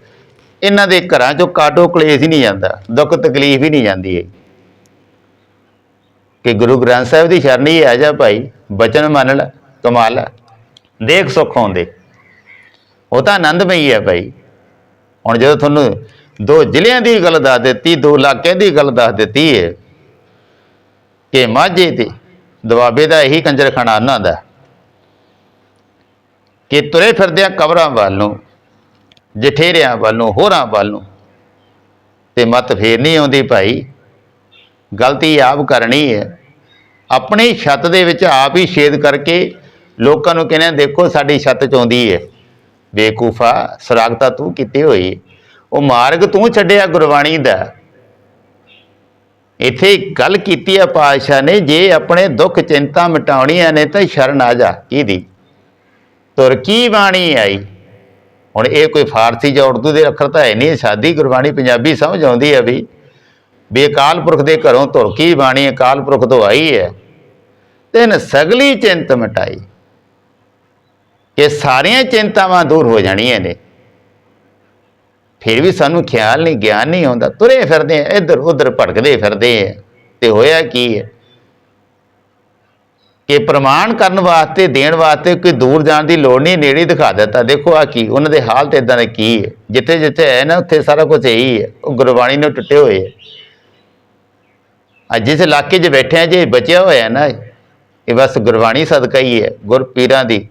Speaker 1: ਇਹਨਾਂ ਦੇ ਘਰਾਂ ਚੋਂ ਕਾਟੋ ਕਲੇਸ਼ ਹੀ ਨਹੀਂ ਜਾਂਦਾ ਦੁੱਖ ਤਕਲੀਫ ਹੀ ਨਹੀਂ ਜਾਂਦੀ ਹੈ ਕਿ ਗੁਰੂ ਗ੍ਰੰਥ ਸਾਹਿਬ ਦੀ ਸ਼ਰਣੀ ਆ ਜਾ ਭਾਈ, ਬਚਨ ਮੰਨ ਲੈ, ਕਮਾਲ ਲੈ ਦੇਖ ਸੁੱਖ ਆਉਂਦੇ। ਉਹ ਤਾਂ ਆਨੰਦਮਈ ਹੈ ਭਾਈ। ਹੁਣ ਜਦੋਂ ਤੁਹਾਨੂੰ ਦੋ ਜ਼ਿਲ੍ਹਿਆਂ ਦੀ ਗੱਲ ਦੱਸ ਦਿੱਤੀ, ਦੋ ਇਲਾਕਿਆਂ ਦੀ ਗੱਲ ਦੱਸ ਦਿੱਤੀ ਹੈ ਕਿ ਮਾਝੇ ਤੇ ਦੁਆਬੇ ਦਾ ਇਹੀ ਕੰਜਰਖਾਨਾ ਉਹਨਾਂ ਦਾ। ਕਿ ਤੁਰੇ ਫਿਰਦਿਆਂ ਕਬਰਾਂ ਵੱਲ ਨੂੰ, ਜਠੇਰਿਆਂ ਵੱਲ ਨੂੰ, ਹੋਰਾਂ ਵੱਲ ਨੂੰ, ਤੇ ਮਤ ਫੇਰ ਨਹੀਂ ਆਉਂਦੀ ਭਾਈ। ਗਲਤੀ ਆਪ ਕਰਨੀ ਹੈ ਆਪਣੀ ਛੱਤ ਦੇ ਵਿੱਚ ਆਪ ਹੀ ਛੇਦ ਕਰਕੇ ਲੋਕਾਂ ਨੂੰ ਕਹਿੰਦੇ ਦੇਖੋ ਸਾਡੀ ਛੱਤ ਚ ਆਉਂਦੀ ਹੈ ਬੇਕੂਫਾ ਸਰਾਗਤਾ ਤੂੰ ਕੀਤੀ ਹੋਈ ਉਹ ਮਾਰਗ ਤੂੰ ਛੱਡਿਆ ਗੁਰਬਾਣੀ ਦਾ। ਇੱਥੇ ਗੱਲ ਕੀਤੀ ਆ ਪਾਤਸ਼ਾਹ ਨੇ, ਜੇ ਆਪਣੇ ਦੁੱਖ ਚਿੰਤਾ ਮਿਟਾਉਣੀਆਂ ਨੇ ਤਾਂ ਸ਼ਰਨ ਆ ਜਾ। ਕਿਹਦੀ? ਤੁਰ ਕੀ ਬਾਣੀ ਆਈ? ਹੁਣ ਇਹ ਕੋਈ ਫਾਰਸੀ ਜਾਂ ਉਰਦੂ ਦੇ ਅੱਖਰ ਤਾਂ ਹੈ ਨਹੀਂ, ਸਾਦੀ ਗੁਰਬਾਣੀ ਪੰਜਾਬੀ ਸਮਝ ਆਉਂਦੀ ਹੈ ਵੀ। ਵੀ ਅਕਾਲ ਪੁਰਖ ਦੇ ਘਰੋਂ ਤੁਰ ਕੀ ਬਾਣੀ ਅਕਾਲ ਪੁਰਖ ਤੋਂ ਆਈ ਹੈ। ਤੈਨ ਸਗਲੀ ਚਿੰਤ ਮਿਟਾਈ। ਕਿ ਸਾਰੀਆਂ ਚਿੰਤਾਵਾਂ ਦੂਰ ਹੋ ਜਾਣੀਆਂ ਨੇ। ਫਿਰ ਵੀ ਸਾਨੂੰ ਖਿਆਲ ਨਹੀਂ, ਗਿਆਨ ਨਹੀਂ ਆਉਂਦਾ। ਤੁਰੇ ਫਿਰਦੇ ਆ, ਇੱਧਰ ਉੱਧਰ ਭਟਕਦੇ ਫਿਰਦੇ ਆ। ਤੇ ਹੋਇਆ ਕੀ ਹੈ? ਕਿ ਪ੍ਰਮਾਣ ਕਰਨ ਵਾਸਤੇ, ਦੇਣ ਵਾਸਤੇ ਕੋਈ ਦੂਰ ਜਾਣ ਦੀ ਲੋੜ ਨਹੀਂ, ਨੇੜੇ ਦਿਖਾ ਦਿੱਤਾ। ਦੇਖੋ ਆ ਕੀ, ਉਹਨਾਂ ਦੇ ਹਾਲਤ ਇਦਾਂ ਦੇ ਕੀ ਹੈ? ਜਿੱਥੇ ਜਿੱਥੇ ਹੈ ਨਾ, ਉੱਥੇ ਸਾਰਾ ਕੁਝ ਇਹੀ ਹੈ। ਉਹ ਗੁਰਬਾਣੀ ਨੂੰ ਟੁੱਟੇ ਹੋਏ ਹੈ। ਅੱਜ ਜਿਸ ਇਲਾਕੇ 'ਚ ਬੈਠੇ ਆ, ਜੇ ਬਚਿਆ ਹੋਇਆ ਨਾ ਇਹ ਬਸ ਗੁਰਬਾਣੀ ਸਦਕਾ ਹੀ ਹੈ, ਗੁਰਪੀਰਾਂ ਦੀ,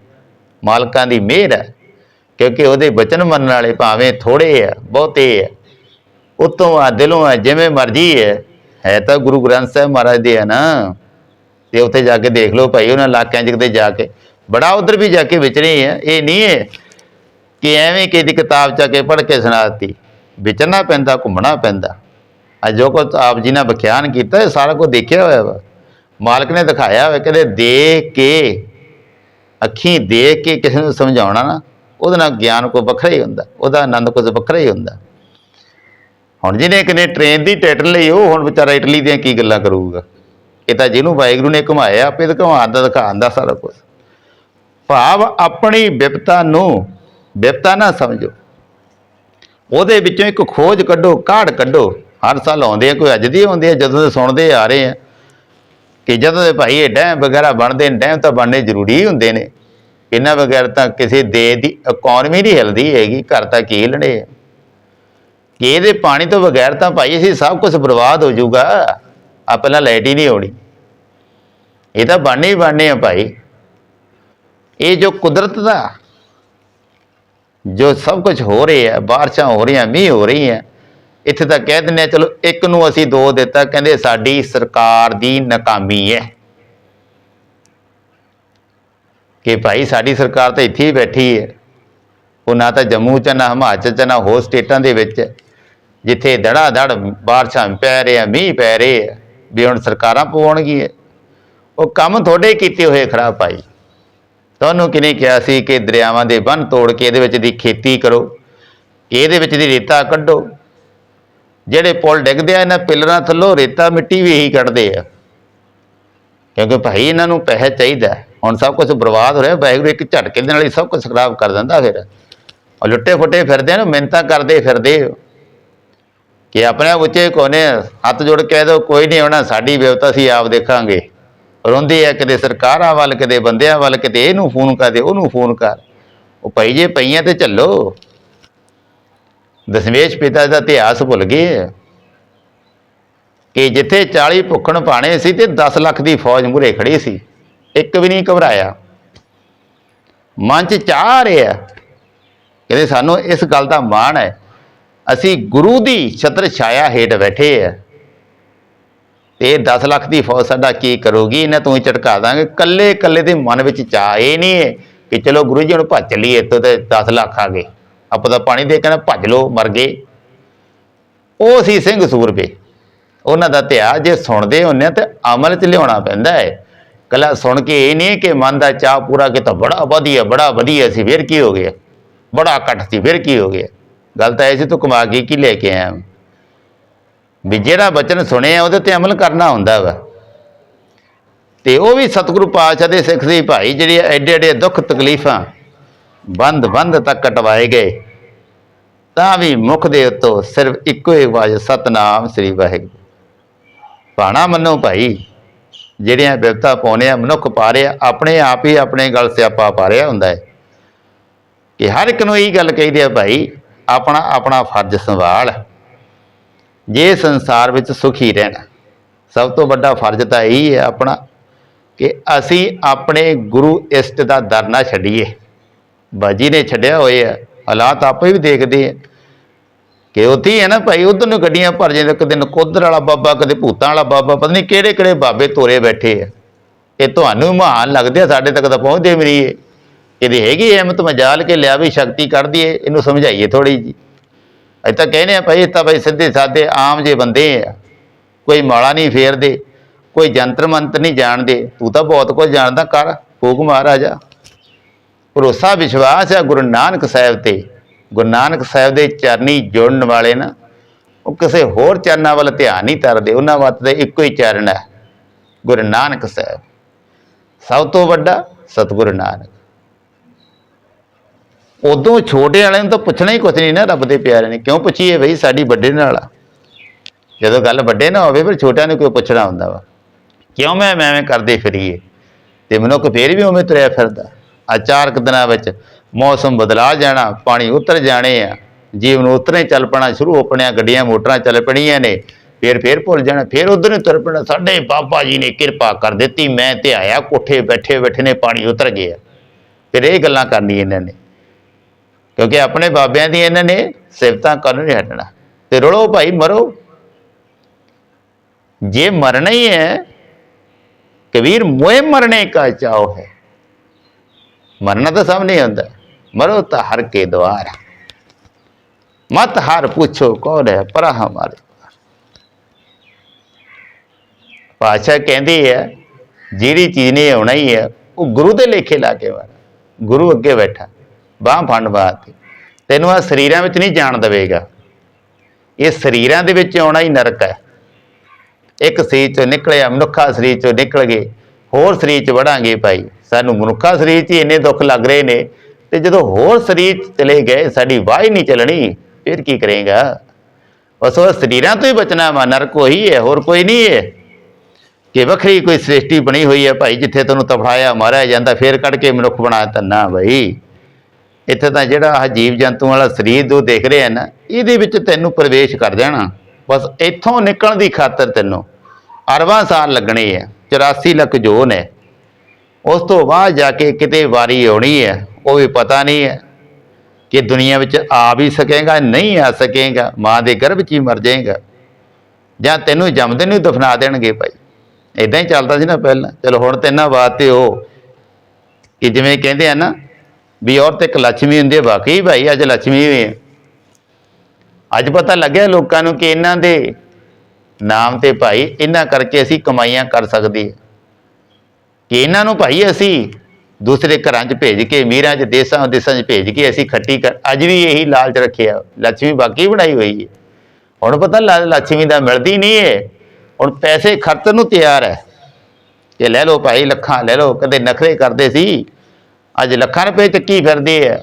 Speaker 1: ਮਾਲਕਾਂ ਦੀ ਮਿਹਰ ਹੈ, ਕਿਉਂਕਿ ਉਹਦੇ ਬਚਨ ਮੰਨਣ ਵਾਲੇ ਭਾਵੇਂ ਥੋੜੇ ਆ, ਬਹੁਤੇ ਆ, ਉਤੋਂ ਆ, ਦਿਲੋਂ ਆ, ਜਿਵੇਂ ਮਰਜ਼ੀ ਹੈ ਹੈ ਤਾਂ ਗੁਰੂ ਗ੍ਰੰਥ ਸਾਹਿਬ ਮਹਾਰਾਜ ਦੇ ਆ ਨਾ, ਤੇ ਉੱਥੇ ਜਾ ਕੇ ਦੇਖ ਲਓ ਭਾਈ, ਉਹਨਾਂ ਇਲਾਕਿਆਂ 'ਚ ਕਿਤੇ ਜਾ ਕੇ, ਬੜਾ ਉਧਰ ਵੀ ਜਾ ਕੇ ਵਿਚਰੇ ਆ, ਇਹ ਨਹੀਂ ਹੈ ਕਿ ਐਵੇਂ ਕਿਸੇ ਦੀ ਕਿਤਾਬ ਚਾ ਕੇ ਪੜ੍ਹ ਕੇ ਸੁਣਾ ਸੁਣਾਤੀ ਵਿਚਰਨਾ ਪੈਂਦਾ, ਘੁੰਮਣਾ ਪੈਂਦਾ। ਅੱਜ ਜੋ ਕੁਝ ਆਪ ਜੀ ਨੇ ਵਿਖਿਆਨ ਕੀਤਾ, ਇਹ ਸਾਰਾ ਕੁਝ ਦੇਖਿਆ ਹੋਇਆ ਵਾ। ਮਾਲਕ ਨੇ ਦਿਖਾਇਆ ਹੋਇਆ ਕਹਿੰਦੇ ਦੇਖ ਕੇ, ਅੱਖੀਂ ਦੇਖ ਕੇ ਕਿਸੇ ਨੂੰ ਸਮਝਾਉਣਾ ਨਾ, ਉਹਦੇ ਨਾਲ ਗਿਆਨ ਕੋਈ ਵੱਖਰਾ ਹੀ ਹੁੰਦਾ, ਉਹਦਾ ਆਨੰਦ ਕੁਝ ਵੱਖਰਾ ਹੀ ਹੁੰਦਾ। ਹੁਣ ਜਿਹਨੇ ਕਿਨੇ ਟ੍ਰੇਨ ਦੀ ਟਿਕਟ ਲਈ, ਉਹ ਹੁਣ ਵਿਚਾਰਾ ਇਟਲੀ ਦੀਆਂ ਕੀ ਗੱਲਾਂ ਕਰੂਗਾ? ਇਹ ਤਾਂ ਜਿਹਨੂੰ ਵਾਹਿਗੁਰੂ ਨੇ ਘੁਮਾਇਆ, ਆਪੇ ਤਾਂ ਘੁਮਾਉਂਦਾ ਦਿਖਾਉਂਦਾ ਸਾਰਾ ਕੁਝ ਭਾਵ ਆਪਣੀ ਵਿਪਤਾ ਨੂੰ, ਵਿਪਤਾ ਨਾ ਸਮਝੋ। ਉਹਦੇ ਵਿੱਚੋਂ ਇੱਕ ਖੋਜ ਕੱਢੋ, ਕਾਢ ਕੱਢੋ। ਹਰ ਸਾਲ ਆਉਂਦੇ ਆ, ਕੋਈ ਅੱਜ ਦੀ ਆਉਂਦੇ ਆ, ਜਦੋਂ ਦੇ ਸੁਣਦੇ ਆ ਰਹੇ ਆ। ਕਿ ਜਦੋਂ ਦੇ ਭਾਈ ਇਹ ਡੈਮ ਵਗੈਰਾ ਬਣਦੇ ਨੇ, ਡੈਮ ਤਾਂ ਬਣਨੇ ਜ਼ਰੂਰੀ ਹੁੰਦੇ ਨੇ। ਇਹਨਾਂ ਬਗੈਰ ਤਾਂ ਕਿਸੇ ਦੇਸ਼ ਦੀ ਇਕਨੋਮੀ ਨਹੀਂ ਹਿਲਦੀ ਹੈਗੀ, ਘਰ ਤਾਂ ਕੀ ਹਿਲਣੇ ਆ। ਕਿ ਇਹਦੇ ਪਾਣੀ ਤੋਂ ਬਗੈਰ ਤਾਂ ਭਾਈ ਅਸੀਂ ਸਭ ਕੁਝ ਬਰਬਾਦ ਹੋ ਜਾਊਗਾ ਆ ਪਹਿਲਾਂ ਲਾਈਟ ਹੀ ਨਹੀਂ ਆਉਣੀ। ਇਹ ਤਾਂ ਬਣਨੇ ਹੀ ਬਣਨੇ ਆ ਭਾਈ। ਇਹ ਜੋ ਕੁਦਰਤ ਦਾ ਜੋ ਸਭ ਕੁਝ ਹੋ ਰਿਹਾ ਹੈ ਬਾਰਿਸ਼ਾਂ ਹੋ ਰਹੀਆਂ, ਮੀਂਹ ਹੋ ਰਹੀ ਹੈ ਇੱਥੇ ਤਾਂ ਕਹਿ ਦਿੰਦੇ ਆ ਚਲੋ ਇੱਕ ਨੂੰ ਅਸੀਂ ਦੋ ਦਿੱਤਾ, ਕਹਿੰਦੇ ਸਾਡੀ ਸਰਕਾਰ ਦੀ ਨਾਕਾਮੀ ਹੈ। ਕਿ ਭਾਈ ਸਾਡੀ ਸਰਕਾਰ ਤਾਂ ਇੱਥੇ ਹੀ ਬੈਠੀ ਹੈ। ਉਹ ਨਾ ਤਾਂ ਜੰਮੂ ਚ, ਨਾ ਹਿਮਾਚਲ ਚ, ਨਾ ਹੋਰ ਸਟੇਟਾਂ ਦੇ ਵਿੱਚ, ਜਿੱਥੇ ਧੜਾ ਧੜ ਬਾਰਿਸ਼ਾਂ ਪੈ ਰਹੇ ਆ ਮੀਂਹ ਪੈ ਰਹੇ ਆ, ਵੀ ਹੁਣ ਸਰਕਾਰਾਂ ਪਵਾਉਣਗੀਆਂ। ਉਹ ਕੰਮ ਤੁਹਾਡੇ ਕੀਤੇ ਹੋਏ ਖਰਾਬ ਭਾਈ। ਤੁਹਾਨੂੰ ਕਿਨੇ ਕਿਹਾ ਸੀ ਕਿ ਦਰਿਆਵਾਂ ਦੇ ਬੰਨ ਤੋੜ ਕੇ ਇਹਦੇ ਵਿੱਚ ਦੀ ਖੇਤੀ ਕਰੋ ਇਹਦੇ ਵਿੱਚ ਦੀ ਰੇਤਾ ਕੱਢੋ? ਜਿਹੜੇ ਪੁਲ ਡਿੱਗਦੇ ਆ, ਇਹਨਾਂ ਪਿੱਲਰਾਂ ਥੱਲੋਂ ਰੇਤਾ ਮਿੱਟੀ ਵੀ ਇਹੀ ਕੱਢਦੇ ਆ। ਕਿਉਂਕਿ ਭਾਈ ਇਹਨਾਂ ਨੂੰ ਪੈਸੇ ਚਾਹੀਦਾ ਹੁਣ ਸਭ ਕੁਝ ਬਰਬਾਦ ਹੋ ਰਿਹਾ, ਵਾਹਿਗੁਰੂ ਇੱਕ ਝਟਕੇ ਦੇ ਨਾਲ ਹੀ ਸਭ ਕੁਝ ਖਰਾਬ ਕਰ ਦਿੰਦਾ ਫਿਰ। ਉਹ ਲੁੱਟੇ ਫੁੱਟੇ ਫਿਰਦੇ ਆ ਨਾ, ਮਿਹਨਤਾਂ ਕਰਦੇ ਫਿਰਦੇ ਕਿ ਆਪਣੇ ਉੱਚੇ ਕੋਨੇ ਹੱਥ ਜੋੜ ਕੇ ਕਹਿ ਦੋ, ਕੋਈ ਨਹੀਂ ਆਉਣਾ, ਸਾਡੀ ਵਿਵਤਾ ਸੀ ਆਪ ਦੇਖਾਂਗੇ। ਰੋਂਦੇ ਆ ਕਿਤੇ ਸਰਕਾਰਾਂ ਵੱਲ, ਕਿਤੇ ਬੰਦਿਆਂ ਵੱਲ, ਕਿਤੇ ਇਹਨੂੰ ਫੋਨ ਕਰ ਦੇ, ਉਹਨੂੰ ਫੋਨ ਕਰ। ਉਹ ਭਾਈ ਜੇ ਪਈਆਂ ਤੇ ਚੱਲੋ ਦਸ਼ਮੇਸ਼ ਪਿਤਾ ਦਾ ਇਤਿਹਾਸ ਭੁੱਲ ਗਏ ਆ। ਕਿ ਜਿੱਥੇ 40 ਭੁੱਖਣ ਪਾਣੇ ਸੀ ਤੇ 10 ਲੱਖ ਦੀ ਫੌਜ ਮੂਰੇ ਖੜੀ ਸੀ। ਇੱਕ ਵੀ ਨਹੀਂ ਘਬਰਾਇਆ। ਮਨ ਚ ਚਾਹ ਆ ਰਿਹਾ। ਕਹਿੰਦੇ ਸਾਨੂੰ ਇਸ ਗੱਲ ਦਾ ਮਾਣ ਹੈ। ਅਸੀਂ ਗੁਰੂ ਦੀ ਛਤਰ ਛਾਇਆ ਹੇਠ ਬੈਠੇ ਆ। ਤੇ ਇਹ 10 ਲੱਖ ਦੀ ਫੌਜ ਸਾਡਾ ਕੀ ਕਰੂਗੀ? ਇਹਨਾਂ ਤੋਂ ਹੀ ਝਟਕਾ ਦਾਂਗੇ। ਕੱਲੇ ਕੱਲੇ ਦੇ ਮਨ ਵਿੱਚ ਚਾਹ ਇਹ ਨਹੀਂ ਹੈ ਕਿ ਚਲੋ ਗੁਰੂ ਜੀ ਹੁਣ ਭੱਜ ਚਲੀਏ, ਇੱਥੋਂ ਤੇ 10 ਲੱਖ ਆ ਗਏ। ਆਪਾਂ ਤਾਂ ਪਾਣੀ ਦੇ ਕਹਿੰਦਾ ਭੱਜ ਲੋ ਮਰ ਗਏ। ਉਹ ਸੀ ਸਿੰਘ ਸੂਰਬੇ ਉਹਨਾਂ ਦਾ ਧਿਆ ਜੇ ਸੁਣਦੇ ਹੁੰਨੇ ਆ ਤੇ ਅਮਲ 'ਚ ਲਿਆਉਣਾ ਪੈਂਦਾ ਹੈ। ਕੱਲਾ ਸੁਣ ਕੇ ਇਹ ਨਹੀਂ ਕਿ ਮਨ ਦਾ ਚਾਹ ਪੂਰਾ ਕੀਤਾ ਬੜਾ ਵਧੀਆ ਬੜਾ ਵਧੀਆ ਸੀ, ਫਿਰ ਕੀ ਹੋ ਗਿਆ? ਬੜਾ ਇਕੱਠ ਸੀ, ਫਿਰ ਕੀ ਹੋ ਗਿਆ? ਗੱਲ ਤਾਂ ਇਹ ਸੀ, ਤੂੰ ਕਮਾ ਕੇ ਕੀ ਲੈ ਕੇ ਆਇਆ? ਵੀ ਜਿਹੜਾ ਬਚਨ ਸੁਣਿਆ, ਉਹਦੇ ਤੇ ਅਮਲ ਕਰਨਾ ਹੁੰਦਾ ਵਾ। ਤੇ ਉਹ ਵੀ ਸਤਿਗੁਰੂ ਪਾਤਸ਼ਾਹ ਦੇ ਸਿੱਖ ਸੀ ਭਾਈ, ਜਿਹੜੇ ਐਡੇ ਐਡੇ ਦੁੱਖ ਤਕਲੀਫਾਂ ਬੰਦ ਬੰਦ ਤੱਕ ਕਟਵਾਏ ਗਏ। ਤਾਂ ਵੀ ਮੁਖ ਦੇ ਉੱਤੋਂ ਸਿਰਫ ਇੱਕੋ ਹੀ ਆਵਾਜ਼, ਸਤਨਾਮ ਸ੍ਰੀ ਵਾਹਿਗੁਰੂ। ਭਾਣਾ ਮੰਨੋ ਭਾਈ, ਜਿਹੜੀਆਂ ਬਿਪਤਾ ਪਾਉਣੇ ਆ ਮਨੁੱਖ ਪਾ ਰਿਹਾ ਆਪਣੇ ਆਪ ਹੀ ਆਪਣੇ ਗਲ ਸਿਆਪਾ ਪਾ ਰਿਹਾ ਹੁੰਦਾ ਹੈ। ਕਿ ਹਰ ਇੱਕ ਨੂੰ ਇਹ ਗੱਲ ਕਹੀਦੀ ਆ ਭਾਈ, ਆਪਣਾ ਆਪਣਾ ਫਰਜ਼ ਸੰਭਾਲ। ਜੇ ਸੰਸਾਰ ਵਿੱਚ ਸੁਖੀ ਰਹਿਣਾ, ਸਭ ਤੋਂ ਵੱਡਾ ਫਰਜ਼ ਤਾਂ ਇਹੀ ਹੈ ਆਪਣਾ ਕਿ ਅਸੀਂ ਆਪਣੇ ਗੁਰੂ ਇਸ਼ਟ ਦਾ ਦਰ ਨਾ ਛੱਡੀਏ। ਬਾਜੀ ਨੇ ਛੱਡਿਆ ਹੋਏ ਆ। ਹਾਲਾਤ ਆਪੇ ਵੀ ਦੇਖਦੇ ਆ। ਕਿ ਉੱਥੇ ਹੀ ਹੈ ਨਾ ਭਾਈ, ਉਧਰ ਨੂੰ ਗੱਡੀਆਂ ਭਰ ਜਾਂਦੇ ਕਦੇ ਨਕੋਦਰ ਵਾਲਾ ਬਾਬਾ ਕਦੇ ਭੂਤਾਂ ਵਾਲਾ ਬਾਬਾ, ਪਤਾ ਨਹੀਂ ਕਿਹੜੇ ਕਿਹੜੇ ਬਾਬੇ ਤੋਰੇ ਬੈਠੇ ਆ। ਇਹ ਤੁਹਾਨੂੰ ਮਹਾਨ ਲੱਗਦੇ ਆ, ਸਾਡੇ ਤੱਕ ਤਾਂ ਪਹੁੰਚਦੇ ਵੀ ਨਹੀਂ ਇਹਦੀ ਹੈਗੀ ਅਹਿਮਤ ਮਜਾਲ ਕੇ ਲਿਆ ਵੀ ਸ਼ਕਤੀ ਕੱਢ ਦਈਏ ਇਹਨੂੰ ਸਮਝਾਈਏ ਥੋੜੀ ਜੀ ਅਸੀਂ ਤਾਂ ਕਹਿੰਦੇ ਆ ਭਾਈ, ਇਹ ਤਾਂ ਭਾਈ ਸਿੱਧੇ ਸਾਦੇ ਆਮ ਜੇ ਬੰਦੇ ਆ। ਕੋਈ ਮਾਲਾ ਨਹੀਂ ਫੇਰਦੇ, ਕੋਈ ਜੰਤਰ ਮੰਤਰ ਨਹੀਂ ਜਾਣਦੇ। ਤੂੰ ਤਾਂ ਬਹੁਤ ਕੁਝ ਜਾਣਦਾ, ਕਰ, ਫੂਕ ਮਹਾਰਾਜਾ ਭਰੋਸਾ ਵਿਸ਼ਵਾਸ ਹੈ ਗੁਰੂ ਨਾਨਕ ਸਾਹਿਬ ਤੇ। ਗੁਰੂ ਨਾਨਕ ਸਾਹਿਬ ਦੇ ਚਰਨੀ ਜੁੜਨ ਵਾਲੇ ਨਾ, ਉਹ ਕਿਸੇ ਹੋਰ ਚਰਨਾਂ ਵੱਲ ਧਿਆਨ ਨਹੀਂ ਧਰਦੇ ਉਹਨਾਂ ਵਾਸਤੇ ਇੱਕੋ ਹੀ ਚਰਨ ਹੈ ਗੁਰੂ ਨਾਨਕ ਸਾਹਿਬ। ਸਭ ਤੋਂ ਵੱਡਾ ਸਤਿਗੁਰੂ ਨਾਨਕ। ਉਦੋਂ ਛੋਟੇ ਵਾਲਿਆਂ ਨੂੰ ਤਾਂ ਪੁੱਛਣਾ ਹੀ ਕੁਛ ਨਹੀਂ ਨਾ ਰੱਬ ਦੇ ਪਿਆਰੇ ਨੇ, ਕਿਉਂ ਪੁੱਛੀਏ ਬਈ ਸਾਡੀ ਵੱਡੇ ਨਾਲ ਆ? ਜਦੋਂ ਗੱਲ ਵੱਡੇ ਨਾ ਹੋਵੇ, ਫਿਰ ਛੋਟਿਆਂ ਨੂੰ ਕੋਈ ਪੁੱਛਣਾ ਹੁੰਦਾ ਵਾ? ਕਿਉਂ ਮੈਂ ਮੈਂ ਐਵੇਂ ਕਰਦੇ ਫਿਰੀਏ? ਤੇ ਮਨੁੱਖ ਫੇਰ ਵੀ ਉਵੇਂ ਤੁਰਿਆ ਫਿਰਦਾ। ਆ ਚਾਰ ਕੁ ਦਿਨਾਂ ਵਿੱਚ ਮੌਸਮ ਬਦਲਾ ਜਾਣਾ, ਪਾਣੀ ਉਤਰ ਜਾਣੇ ਆ, ਜੀਵਨ ਉਤਰੇ ਚੱਲ ਪਣਾ, ਸ਼ੁਰੂ ਹੋ ਪਣਿਆ ਗੱਡੀਆਂ, ਮੋਟਰਾਂ ਚੱਲ ਪਣੀਆਂ ਨੇ, ਫੇਰ ਫੇਰ ਭੁੱਲ ਜਾਣਾ, ਫੇਰ ਉਧਰ ਨੂੰ ਤੁਰ ਪੈਣਾ, ਸਾਡੇ ਬਾਬਾ ਜੀ ਨੇ ਕਿਰਪਾ ਕਰ ਦਿੱਤੀ, ਮੈਂ ਤੇ ਆਇਆ, ਕੋਠੇ ਬੈਠੇ ਬੈਠੇ ਨੇ, ਪਾਣੀ ਉਤਰ ਗਿਆ। ਫਿਰ ਇਹ ਗੱਲਾਂ ਕਰਨੀ ਇਹਨਾਂ ਨੇ। ਕਿਉਂਕਿ ਆਪਣੇ ਬਾਬਿਆਂ ਦੀ ਇਹਨਾਂ ਨੇ ਸਿਫਤਾਂ ਕਰਨ ਨਹੀਂ ਹਟਣਾ। ਤੇ ਰੋਲੋ ਭਾਈ, ਮਰੋ। ਜੇ ਮਰਨਾ ਹੀ ਹੈ, ਕਬੀਰ ਮੋਏ ਮਰਨੇ ਕਾ ਚਾਓ ਹੈ। ਮਰਨਾ ਤਾਂ ਸਭ ਨਹੀਂ ਹੁੰਦਾ। ਮਰੋ ਤਾਂ ਹਰ ਕੇ ਦਵਾਰ ਮਤ ਹਰ ਪੁੱਛੋ ਕੌਣ ਹੈ ਪਰ ਹਮਾਰੇ ਪਾਸ਼ਾ। ਕਹਿੰਦੀ ਹੈ ਜਿਹੜੀ ਚੀਜ਼ ਨੇ ਆਉਣਾ ਹੀ ਹੈ ਉਹ ਗੁਰੂ ਦੇ ਲੇਖੇ ਲਾ ਕੇ ਵਾਰ ਗੁਰੂ ਅੱਗੇ ਬੈਠਾ, ਬਾਹ ਫੰਡ ਬਾਤ ਤੈਨੂੰ ਆ ਸਰੀਰਾਂ ਵਿੱਚ ਨਹੀਂ ਜਾਣ ਦੇਵੇਗਾ। ਇਹ ਸਰੀਰਾਂ ਦੇ ਵਿੱਚ ਆਉਣਾ ਹੀ ਨਰਕ ਹੈ। ਇੱਕ ਸਰੀਰ ਚੋਂ ਨਿਕਲਿਆ, ਮਨੁੱਖਾ ਸਰੀਰ ਚੋਂ ਨਿਕਲ ਗਏ। ਹੋਰ ਸਰੀਰ ਚ ਵੜਾਂਗੇ ਭਾਈ। ਸਾਨੂੰ ਮਨੁੱਖਾ ਸਰੀਰ 'ਚ ਹੀ ਇੰਨੇ ਦੁੱਖ ਲੱਗ ਰਹੇ ਨੇ ਤੇ ਜਦੋਂ ਹੋਰ ਸਰੀਰ 'ਚ ਚਲੇ ਗਏ, ਸਾਡੀ ਵਾਹ ਹੀ ਨਹੀਂ ਚੱਲਣੀ। ਫਿਰ ਕੀ ਕਰੇਗਾ? ਬਸ ਉਹ ਸਰੀਰਾਂ ਤੋਂ ਹੀ ਬਚਣਾ ਵਾ, ਨਰਕ ਉਹੀ ਹੈ, ਹੋਰ ਕੋਈ ਨਹੀਂ ਹੈ। ਕਿ ਵੱਖਰੀ ਕੋਈ ਸ੍ਰਿਸ਼ਟੀ ਬਣੀ ਹੋਈ ਹੈ ਭਾਈ, ਜਿੱਥੇ ਤੈਨੂੰ ਤਫੜਾਇਆ, ਮਾਰਿਆ ਜਾਂਦਾ, ਫੇਰ ਕੱਢ ਕੇ ਮਨੁੱਖ ਬਣਾ ਤੰਨਾ ਨਾ ਭਾਈ ਇੱਥੇ ਤਾਂ ਜਿਹੜਾ ਆਹ ਜੀਵ ਜੰਤੂ ਵਾਲਾ ਸਰੀਰ ਦੋ ਦੇਖ ਰਿਹਾ ਨਾ, ਇਹਦੇ ਵਿੱਚ ਤੈਨੂੰ ਪ੍ਰਵੇਸ਼ ਕਰ ਜਾਣਾ। ਬਸ ਇੱਥੋਂ ਨਿਕਲਣ ਦੀ ਖਾਤਰ ਤੈਨੂੰ ਅਰਵਾਂ ਸਾਲ ਲੱਗਣੇ ਆ। 84 ਲੱਖ ਜੋ ਨੇ, ਉਸ ਤੋਂ ਬਾਅਦ ਜਾ ਕੇ ਕਿਤੇ ਵਾਰੀ ਆਉਣੀ ਹੈ, ਉਹ ਵੀ ਪਤਾ ਨਹੀਂ ਹੈ ਕਿ ਦੁਨੀਆ ਵਿੱਚ ਆ ਵੀ ਸਕੇਗਾ, ਨਹੀਂ ਆ ਸਕੇਗਾ, ਮਾਂ ਦੇ ਗਰਭ 'ਚ ਹੀ ਮਰ ਜਾਏਗਾ। ਜਾਂ ਤੈਨੂੰ ਜਮਦੇ ਨੂੰ ਦਫਨਾ ਦੇਣਗੇ ਭਾਈ। ਇਦਾਂ ਹੀ ਚੱਲਦਾ ਸੀ ਨਾ ਪਹਿਲਾਂ। ਚਲੋ ਹੁਣ ਤੇ ਨਾ ਬਾਤ ਤੇ ਉਹ ਕਿ ਜਿਵੇਂ ਕਹਿੰਦੇ ਆ ਨਾ ਵੀ ਔਰਤ ਇੱਕ ਲక్ష్ਮੀ ਹੁੰਦੀ ਹੈ ਬਾਕੀ ਭਾਈ ਅੱਜ ਲక్ష్ਮੀ ਹੋਈ ਹੈ। ਅੱਜ ਪਤਾ ਲੱਗਿਆ ਲੋਕਾਂ ਨੂੰ ਕਿ ਇਹਨਾਂ ਦੇ ਨਾਮ ਤੇ ਭਾਈ, ਇਹਨਾਂ ਕਰਕੇ ਅਸੀਂ ਕਮਾਈਆਂ ਕਰ ਸਕਦੇ ਹਾਂ। ਕਿ ਇਹਨਾਂ ਨੂੰ ਭਾਈ ਅਸੀਂ ਦੂਸਰੇ ਘਰਾਂ 'ਚ ਭੇਜ ਕੇ, ਮੀਰਾਂ 'ਚ, ਦੇਸਾਂ ਦੇਸਾਂ 'ਚ ਭੇਜ ਕੇ ਅਸੀਂ ਖੱਟੀ ਕਰ, ਅੱਜ ਵੀ ਇਹੀ ਲਾਲਚ ਰੱਖਿਆ। ਲੱਛਮੀ ਬਾਕੀ ਬਣਾਈ ਹੋਈ ਹੈ। ਹੁਣ ਪਤਾ ਲక్ష్ਮੀ ਦਾ ਮਿਲਦੀ ਨਹੀਂ ਹੈ। ਹੁਣ ਪੈਸੇ ਖਰਚਣ ਨੂੰ ਤਿਆਰ ਹੈ। ਕਿ ਲੈ ਲਓ ਭਾਈ, ਲੱਖਾਂ ਲੈ ਲਓ, ਕਦੇ ਨਖਰੇ ਕਰਦੇ ਸੀ। ਅੱਜ ਲੱਖਾਂ ਰੁਪਏ ਚੱਕੀ ਫਿਰਦੇ ਆ।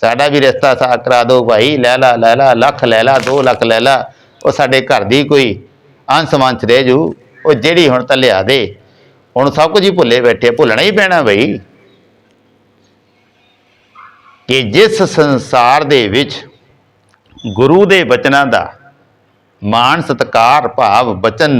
Speaker 1: ਸਾਡਾ ਵੀ ਰਸਤਾ ਸਾਥ ਕਰਾ ਦਿਓ ਭਾਈ। ਲੈ ਲਾ ਲੈ ਲਾ, ਲੱਖ ਲੈ ਲਾ 2 ਲੱਖ ਲੈ ਲਾ। ਉਹ ਸਾਡੇ ਘਰ ਦੀ ਕੋਈ ਅੰਸ ਮੰਚ ਰਹਿ ਜੂ, ਉਹ ਜਿਹੜੀ ਹੁਣ ਤਾਂ ਲਿਆ ਦੇ, ਹੁਣ ਸਭ ਕੁਝ ਹੀ ਭੁੱਲੇ ਬੈਠੇ ਭੁੱਲਣਾ ਹੀ ਪੈਣਾ ਬਈ। ਕਿ ਜਿਸ ਸੰਸਾਰ ਦੇ ਵਿੱਚ ਗੁਰੂ ਦੇ ਬਚਨਾਂ ਦਾ ਮਾਣ, ਸਤਕਾਰ, ਭਾਵ, ਬਚਨ